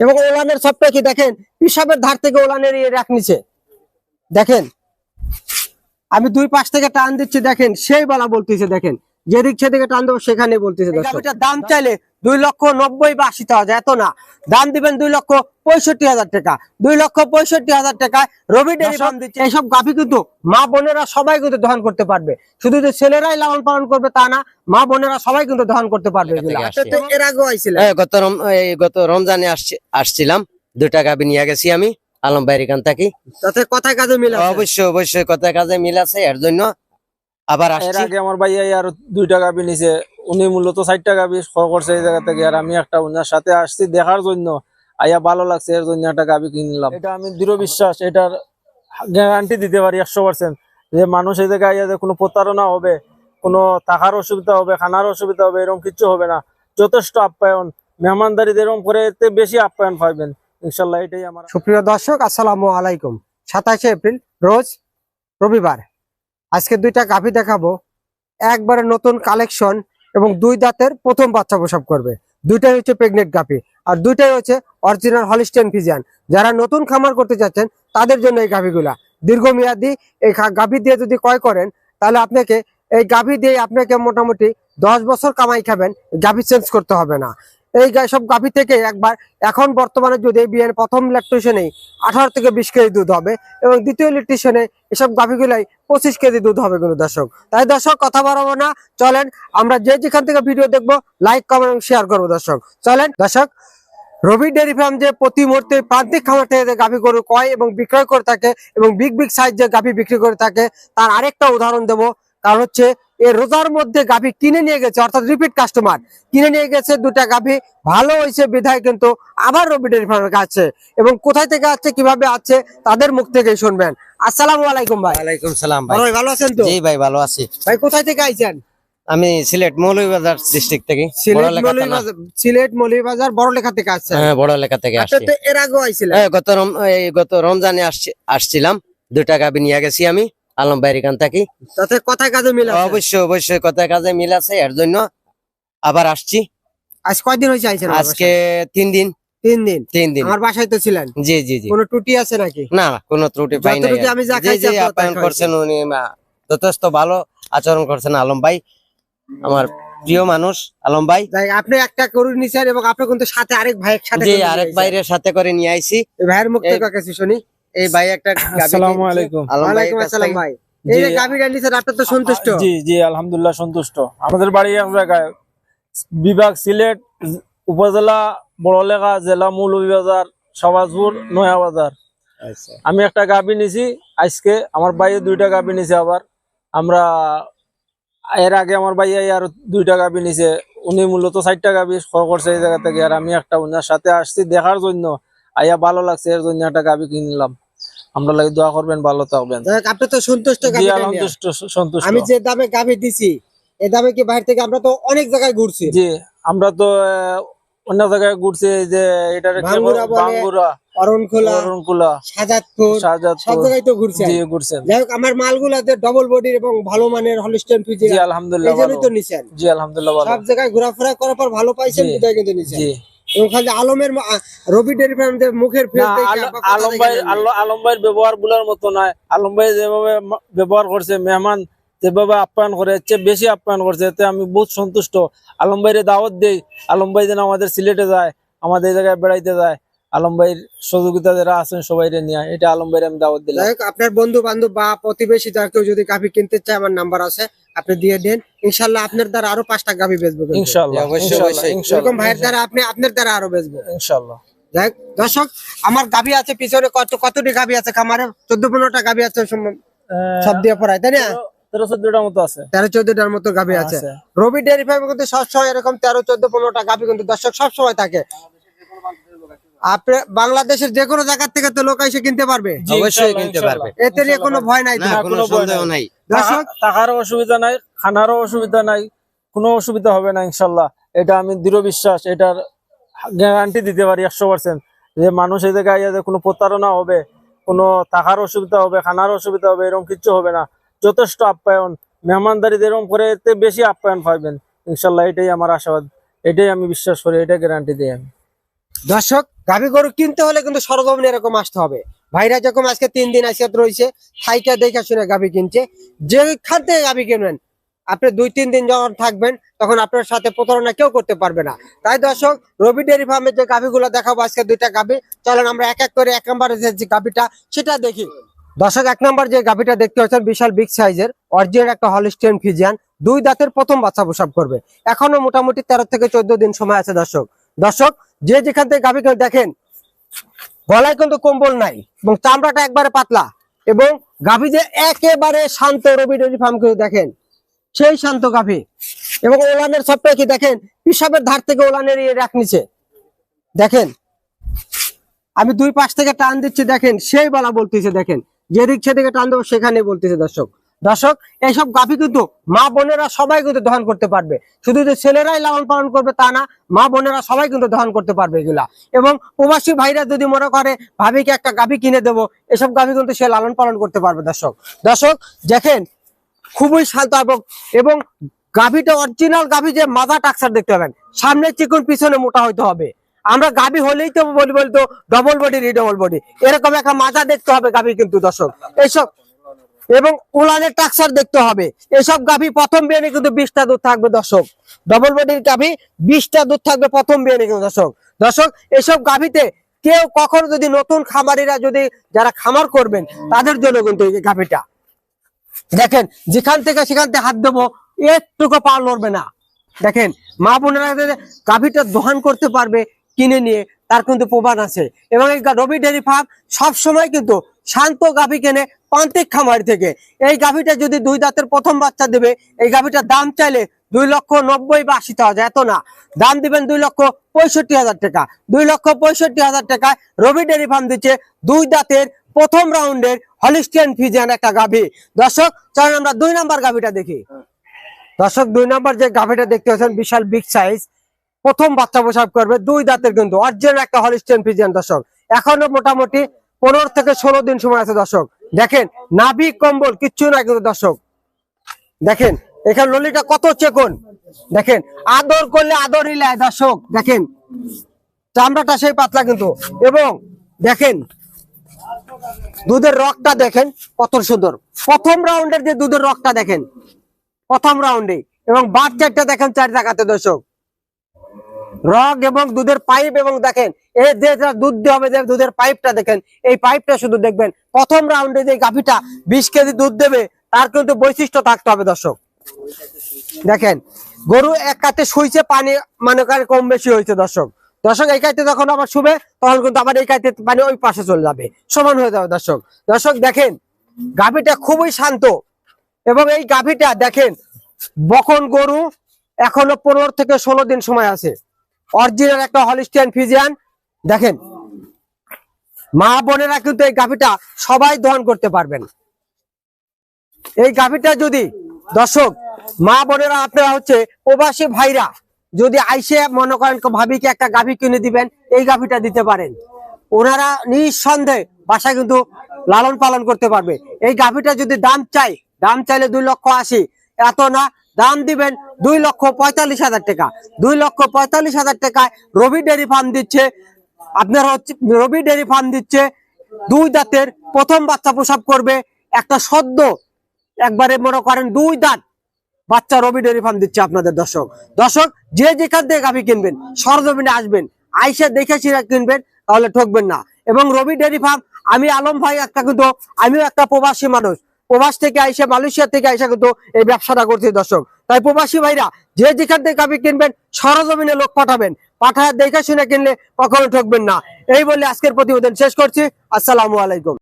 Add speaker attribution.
Speaker 1: এবং ওলানের সবটা কি দেখেন? পিসাবের ধার থেকে ওলানের ইয়ে রাখ নিচে। দেখেন? আমি দুই পাশ থেকে টান দিচ্ছি, দেখেন? সেই বলা বলতেছে, দেখেন? যেদিক সেদিকে টান দেবো সেখানে বলতেছে গাভিটার দাম চাইলে দুই লক্ষ নব্বই বা আশি হাজার এত না। দাম দিবেন দুই লক্ষ পঁয়ষট্টি হাজার টাকা। দুই লক্ষ পঁয়ষট্টি হাজার টাকা রবি দিচ্ছে। এইসব গাভি কিন্তু মা বোনেরা সবাই কিন্তু দহন করতে পারবে। শুধু যে ছেলেরাই লালন পালন করবে তা না মা বোনেরা সবাই কিন্তু দহন করতে পারবে এর আগেও আইছিল
Speaker 2: গত এই গত রমজানে আসছি আসছিলাম। দুটা গাবি নিয়ে গেছি আমি আলম বাইর এখান থাকি।
Speaker 1: তাতে কথায় কাজে মিল
Speaker 2: অবশ্যই অবশ্যই কথা কাজে মিল আছে এর জন্য আবার
Speaker 3: এর
Speaker 2: আসছি।
Speaker 3: আগে আমার ভাই আর দুই টাকা নিছে উনি মূলত ষাট টাকা বিশ খর করছে এই জায়গা থেকে আর আমি একটা উনার সাথে আসছি দেখার জন্য। আইয়া ভালো লাগছে এর জন্য একটা গাবি কিনলাম এটা আমি দৃঢ় বিশ্বাস এটার গ্যারান্টি দিতে পারি একশো পার্সেন্ট যে মানুষ এই জায়গায় আইয়া যে কোনো প্রতারণা হবে কোনো টাকার অসুবিধা হবে খানার অসুবিধা হবে এরকম কিছু হবে না। যথেষ্ট আপ্যায়ন মেহমানদারি এরকম করে এতে বেশি আপ্যায়ন পাইবেন। ইনশাল্লাহ এটাই আমার
Speaker 1: সুপ্রিয় দর্শক আসসালামু আলাইকুম। সাতাশে এপ্রিল রোজ রবিবার। আজকে দুইটা গাভি দেখাবো। একবারে নতুন কালেকশন এবং দুই দাঁতের প্রথম বাচ্চা প্রসব করবে। দুইটাই হচ্ছে প্রেগনেন্ট গাভি আর দুইটাই হচ্ছে অরিজিনাল হলিস্টেন ফিজিয়ান যারা নতুন খামার করতে যাচ্ছেন তাদের জন্য এই গাভিগুলা। দীর্ঘমেয়াদী এই গাভি দিয়ে যদি ক্রয় করেন, তাহলে আপনাকে এই গাভি দিয়ে আপনাকে মোটামুটি দশ বছর কামাই খাবেন, গাভি চেঞ্জ করতে হবে না। এই সব গাভি থেকে একবার, এখন বর্তমানে যদি বিয়ের প্রথম ল্যাকটেশনেই আঠারো থেকে বিশ কেজি দুধ হবে এবং দ্বিতীয় ল্যাকটেশনে এসব গাভিগুলাই পঁচিশ কেজি দুধ হবে কিন্তু দর্শক। তাই দর্শক, কথা বাড়াবো না। চলেন আমরা যে যেখান থেকে ভিডিও দেখব লাইক কমেন্ট এবং শেয়ার করব দর্শক। চলেন দর্শক, রবি ডেয়ারি ফার্ম যে প্রতি মুহূর্তে প্রান্তিক খামার থেকে গাভি গরু কয় এবং বিক্রয় করে থাকে এবং বিগ বিগ সাইজ যে গাভি বিক্রি করে থাকে, তার আরেকটা উদাহরণ দেবো। কারণ হচ্ছে এই রোজার মধ্যে গাভি কিনে নিয়ে গেছে অর্থাৎ রিপিট কাস্টমার কিনে নিয়ে গেছে দুটা গাভি ভালো হয়েছে বিধায় কিন্তু আবার রবি ডেয়ারি ফার্মের কাছে এবং কোথায় থেকে আসছে কীভাবে আছে তাদের মুখ থেকেই শুনবেন। আসসালামু আলাইকুম ভাই।
Speaker 2: ওয়ালাইকুম সালাম ভাই।
Speaker 1: ভালো আছেন তো?
Speaker 2: জি ভাই ভালো আছি।
Speaker 1: ভাই কোথায় থেকে আইছেন?
Speaker 2: আমি সিলেট মৌলভীবাজার ডিস্ট্রিক্ট থেকে
Speaker 1: সিলেট
Speaker 2: বড়লেখা
Speaker 1: মৌলভীবাজার সিলেট মৌলভীবাজার বড় লেখা থেকে আসছেন
Speaker 2: হ্যাঁ বড় লেখা থেকে
Speaker 1: আচ্ছা
Speaker 2: আসছি।
Speaker 1: তো এর আগেও আইছিলেন?
Speaker 2: হ্যাঁ, গত রম- এই গত রমজানে আসছি আসছিলাম। দুটা গাবি নিয়ে গেছি আমি। আলম বাইর এখান থাকি।
Speaker 1: তাতে কথায় কাজে মিল
Speaker 2: অবশ্যই অবশ্যই কথা কাজে মিল আছে এর জন্য আবার আসছি।
Speaker 1: আজ কয়দিন হয়েছে আইছেন
Speaker 2: আজকে? তিন দিন।
Speaker 1: তিন দিন?
Speaker 2: তিন দিন।
Speaker 1: আমার বাসায় তো ছিলেন?
Speaker 2: জি জি জি।
Speaker 1: কোনো টুটি আছে নাকি?
Speaker 2: না কোনো ত্রুটি পাই নাই।
Speaker 1: আমি যা খাইছি
Speaker 2: আপ্যায়ন করছেন উনি যথেষ্ট ভালো আচরণ করছেন আলম ভাই। আমার প্রিয় মানুষ আলম ভাই।
Speaker 1: আপনি একটা গরু নিছেন এবং আপনি কিন্তু সাথে আরেক ভাইয়ের সাথে
Speaker 2: আরেক। বাইরের সাথে করে নিয়ে আইছি।
Speaker 1: ভাইয়ের মুখ থেকে শুনি?
Speaker 2: এই ভাই একটা গাভী
Speaker 3: আসসালামু। আলাইকুম।
Speaker 1: ওয়ালাইকুম আসসালাম ভাই। এই নিছেন তো সন্তুষ্ট।
Speaker 3: জি জি আলহামদুলিল্লাহ সন্তুষ্ট। আমাদের বাড়ি এক জায়গায় বিভাগ সিলেট উপজেলা বড়লেখা জেলা মৌলভীবাজার নয়াবাজার
Speaker 2: আচ্ছা।
Speaker 3: আমি একটা গাবি নিছি আজকে আমার ভাই দুইটা গাবি নিছে আবার। আমরা এর আগে আমার ভাই আর দুইটা গাবি নিছে। উনি মূলত টাকা বিশ করছে এই জায়গা থেকে আর আমি একটা উনার সাথে আসছি দেখার জন্য। আইয়া ভালো লাগছে এর জন্য একটা গাবি কিনলাম। আমরা লাগে দোয়া করবেন ভালো থাকবেন।
Speaker 1: আপনি তো সন্তুষ্ট
Speaker 3: জি। সন্তুষ্ট
Speaker 1: আমি যে দামে গাভি দিছি এই দামে কি বাইরে থেকে আমরা তো অনেক জায়গায় ঘুরছি।
Speaker 3: জি আমরা তো অন্য জায়গায় ঘুরছি যে
Speaker 1: বলে,
Speaker 3: বাঙ্গুরা
Speaker 1: অরণখোলা
Speaker 3: অরুণকুলা
Speaker 1: সাজাদপুর সব জায়গায় তো ঘুরছি
Speaker 3: জি ঘুরছেন
Speaker 1: যাই হোক আমার মালগুলাতে ডবল বডির এবং ভালো মানের হলিস্টেন
Speaker 3: জি
Speaker 1: ফিজিয়ান
Speaker 3: আলহামদুলিল্লাহ ভালো।
Speaker 1: তো নিছেন।
Speaker 3: জি আলহামদুলিল্লাহ ভালো।
Speaker 1: সব জায়গায় ঘোরাফেরা করার পর ভালো পাইছেন
Speaker 3: জি।
Speaker 1: বিদায় কিন্তু নিছেন।
Speaker 3: জি
Speaker 1: খালি আলমের রবি ডেরি ফার্মদের মুখের
Speaker 3: আলম ভাই। আলম ভাইয়ের ব্যবহারগুলার মতো নয়। আলম ভাই যেভাবে ব্যবহার করছে মেহমান যেভাবে আপ্যায়ন করে এর চেয়ে বেশি আপ্যায়ন করছে এতে আমি বহুত সন্তুষ্ট। আলম ভাইয়ের দাওয়াত দেই। আলম ভাই যেন আমাদের সিলেটে যায় আমাদের এই জায়গায় বেড়াইতে যায়। আলম ভাইয়ের সহযোগিতা যারা আছেন সবাই নিয়ে এটা আলম ভাইয়ের আমি দাওয়াত দিলাম।
Speaker 1: আপনার বন্ধু বান্ধব বা প্রতিবেশী যার কেউ যদি গাভি কিনতে চায় আমার নাম্বার আছে। আপনি দিয়ে দেন। ইনশাল্লাহ আপনার দ্বারা আরও পাঁচটা গাভি বেচবো
Speaker 3: ইনশাল্লাহ।
Speaker 1: এরকম ভাইয়ের দ্বারা আপনি আপনার দ্বারা আরও বেচবো।
Speaker 3: ইনশাল্লাহ।
Speaker 1: দর্শক আমার গাভি আছে পিছনে কত কতটি গাভি আছে খামারে? চোদ্দ পনেরোটা গাভি আছে সব দিয়ে পড়ায় তাই না?
Speaker 3: তেরো চোদ্দটার মতো আছে।
Speaker 1: তেরো চোদ্দটার মতো গাভি আছে।
Speaker 3: আছে।
Speaker 1: রবি ডেয়ারি ফার্মে কিন্তু সবসময় এরকম তেরো চোদ্দ পনেরোটা গাভি কিন্তু দর্শক সবসময় থাকে। বাংলাদেশের যে কোনো জায়গা থেকে তো লোক এসে কিনতে পারবে।
Speaker 2: অবশ্যই কিনতে পারবে।
Speaker 1: এতে নিয়ে কোনো ভয় নাই
Speaker 2: কোনো সন্দেহ
Speaker 3: নাই। টাকারও অসুবিধা নাই খানারও অসুবিধা নাই কোনো অসুবিধা হবে না ইনশাল্লাহ। এটা আমি দৃঢ় বিশ্বাস এটার গ্যারান্টি দিতে পারি একশো পার্সেন্ট যে মানুষ এই জায়গায় কোনো প্রতারণা হবে কোনো টাকার অসুবিধা হবে খানার অসুবিধা হবে এরকম কিছু হবে না। যথেষ্ট আপ্যায়ন মেহমানদারি এরকম করে এতে বেশি আপ্যায়ন পাইবেন ইনশাল্লাহ এটাই আমার আশাবাদ। এটাই আমি বিশ্বাস করি এটা গ্যারান্টি দিই আমি।
Speaker 1: দর্শক, গাভী গরু কিনতে হলে কিন্তু সরজমিনে এরকম আসতে হবে। ভাইরা যখন আজকে তিন দিন আজকে রয়েছে, থাইকা দেখে শুনে গাভী কিনছে। যেখান থেকে গাভী কিনবেন, আপনি দুই, তিন দিন যখন থাকবেন, তখন আপনার সাথে প্রতারণা কেউ করতে পারবে না। তাই দর্শক, রবি ডেয়ারি ফার্মের যে গাভীগুলো দেখাবো আজকে দুইটা গাভী, চলেন আমরা এক এক করে এক নম্বরে যে গাভীটা, সেটা দেখি। দর্শক, এক নম্বর যে গাভীটা দেখতে পাচ্ছেন, বিশাল বিগ সাইজের, অরিজিনাল একটা হলিস্টিয়ান ফিজিয়ান দুই দাঁতের প্রথম বাচ্চা প্রসাব করবে। এখনও মোটামুটি তেরো থেকে চোদ্দ দিন সময় আছে দর্শক। দর্শক, যে যেখান থেকে গাভী দেখেন, গলায় কিন্তু কম্বল নাই এবং চামড়াটা একবারে পাতলা এবং গাভী যে একেবারে শান্ত রবি ডেয়ারি ফার্ম করে দেখেন, সেই শান্ত গাভী এবং ওলানের সবটা কি দেখেন পিসাবের ধার থেকে ওলানের ইয়ে রাখ নিচে। দেখেন, আমি দুই পাশ থেকে টান দিচ্ছি, দেখেন, সেই বেলা বলতেছে, দেখেন, যেদিক সেদিকে টান দেবো সেখানে বলতেছে দর্শক। দর্শক, এইসব গাভী কিন্তু মা বোনেরা সবাই কিন্তু দহন করতে পারবে। শুধু যে ছেলেরাই লালন পালন করবে তা না, মা বোনেরা সবাই কিন্তু দহন করতে পারবে এগুলা। এবং প্রবাসী ভাইরা যদি মনে করে, ভাবিকে একটা গাভী কিনে দেবো এসব গাভী কিন্তু সে লালন পালন করতে পারবে দর্শক। দর্শক, দেখেন, খুবই শান্ত এবং গাভীটা অরিজিনাল গাভী যে মাজা টাকসার দেখতে পাবেন, সামনে চিকুন, পিছনে মোটা হইতে হবে। আমরা গাভী হলেই তো বলি বলতো ডবল বডি রিডবল বডি এরকম একটা মাজা দেখতে হবে গাভী কিন্তু দর্শক। এইসব এবং উলানের টাকসার দেখতে হবে। এসব গাভী প্রথম বিয়ানে কিন্তু বিশটা দুধ থাকবে, দর্শক। ডবল বডির গাভী বিশটা দুধ থাকবে প্রথম বিয়ানে কিন্তু, দর্শক। দর্শক, এসব গাভীতে কেউ কখনো যদি নতুন খামারিরা যদি যারা খামার করবেন, তাদের জন্য কিন্তু এই গাভীটা। দেখেন, যেখান থেকে সেখান থেকে হাত দেবো, একটুকু পা লড়বে না। দেখেন, মা বোনেরা গাভীটা দোহান করতে পারবে, কিনে নিয়ে, তার কিন্তু প্রমাণ আছে। এবং এই রবি ডেয়ারি ফার্ম সবসময় কিন্তু শান্ত গাভী কেনে প্রান্তিক খামার থেকে। এই গাভীটা যদি দুই দাঁতের প্রথম বাচ্চা দেবে, এই গাভীটার দাম চাইলে দুই লক্ষ নব্বই বা আশি হাজার এত না। দাম দিবেন দুই লক্ষ পঁয়ষট্টি হাজার টাকা। দুই লক্ষ পঁয়ষট্টি হাজার টাকায় রবি ডেয়ারি ফার্ম দিচ্ছে দুই দাঁতের প্রথম রাউন্ডের হলিস্টিয়ান ফিজিয়ান একটা গাভী। দর্শক চলেন আমরা দুই নাম্বার গাভীটা দেখি। দর্শক, দুই নাম্বার যে গাভীটা দেখতে পাচ্ছেন, বিশাল বিগ সাইজ প্রথম বাচ্চা প্রসাব করবে দুই দাঁতের কিন্তু অরিজিনাল একটা হলিস্টিয়ান ফিজিয়ান, দর্শক। এখনও মোটামুটি পনেরো থেকে ষোলো দিন সময় আছে দর্শক। দেখেন, নাভি কম্বল, কিচ্ছু না কিন্তু দর্শক। দেখেন, এখানে ললিটা কত চেকন দেখেন, আদর করলে আদরই লেয় দর্শক। দেখেন, চামড়াটা সেই পাতলা কিন্তু। এবং দেখেন, দুধের রকটা দেখেন, কত সুন্দর। প্রথম রাউন্ডের যে দুধের রকটা দেখেন, প্রথম রাউন্ডে এবং বাচ্চাটা দেখেন চারি জায়গাতে দর্শক। রগ এবং দুধের পাইপ এবং দেখেন, এই যে দুধ দেওয়া হবে, যে দুধের পাইপটা দেখেন, এই পাইপটা শুধু দেখবেন, প্রথম রাউন্ডে যে গাভীটা বিশ কেজি দুধ দেবে, তার কিন্তু বৈশিষ্ট্য থাকতে হবে দর্শক। দেখেন, গরু এক কাতে শুইছে, পানি মানে কম বেশি হয়েছে দর্শক। দর্শক, এই কাইতে যখন আবার শুবে, তখন কিন্তু আবার এই কাইতে পানি ওই পাশে চলে যাবে, সমান হয়ে যাবে দর্শক। দর্শক, দেখেন, গাভীটা খুবই শান্ত এবং এই গাভীটা দেখেন, বকন গরু এখনও পনেরো থেকে ষোলো দিন সময় আছে। অরিজিনাল একটা হলিস্টিয়ান ফিজিয়ান। দেখেন, মা বোনেরা কিন্তু এই গাভীটা সবাই দহন করতে পারবেন। এই গাভীটা যদি, দর্শক, মা বোনেরা আপনারা হচ্ছে প্রবাসী ভাইরা যদি আইসে মনে করেন ভাবিকে একটা গাভী কিনে দিবেন, এই গাভীটা দিতে পারেন। ওনারা নিঃসন্দেহে বাসায় কিন্তু লালন পালন করতে পারবে। এই গাভীটা যদি দাম চাই, দাম চাইলে দুই লক্ষ আশি, এত না, দাম দিবেন দুই লক্ষ পঁয়তাল্লিশ হাজার টাকা। দুই লক্ষ পঁয়তাল্লিশ হাজার টাকায় রবি ডেয়ারি ফার্ম দিচ্ছে। আপনার হচ্ছে রবি ডেয়ারি ফার্ম দিচ্ছে। দুই দাঁতের প্রথম বাচ্চা প্রসব করবে। একটা সদ্য একবারে মনে করেন দুই দাঁত বাচ্চা রবি ডেয়ারি ফার্ম দিচ্ছে আপনাদের দর্শক। দর্শক, যে যেখান থেকে গাভী কিনবেন, সরজমিনে আসবেন, আইসে দেখে সেটা কিনবেন, তাহলে ঠকবেন না। এবং রবি ডেয়ারি ফার্ম, আমি আলম ভাই একটা কিন্তু, আমিও একটা প্রবাসী মানুষ। প্রবাস থেকে আইসা মালয়েশিয়া থেকে আইসা কিন্তু এই ব্যবসাটা করছে দর্শক। তাই প্রবাসী ভাইরা, যে যেখান থেকে আপনি কিনবেন, সরজমিনে লোক পাঠাবেন। পাঠায় দেখে শুনে কিনলে কখনো ঠকবেন না। এই বলে আজকের প্রতিবেদন শেষ করছি। আসসালামু আলাইকুম।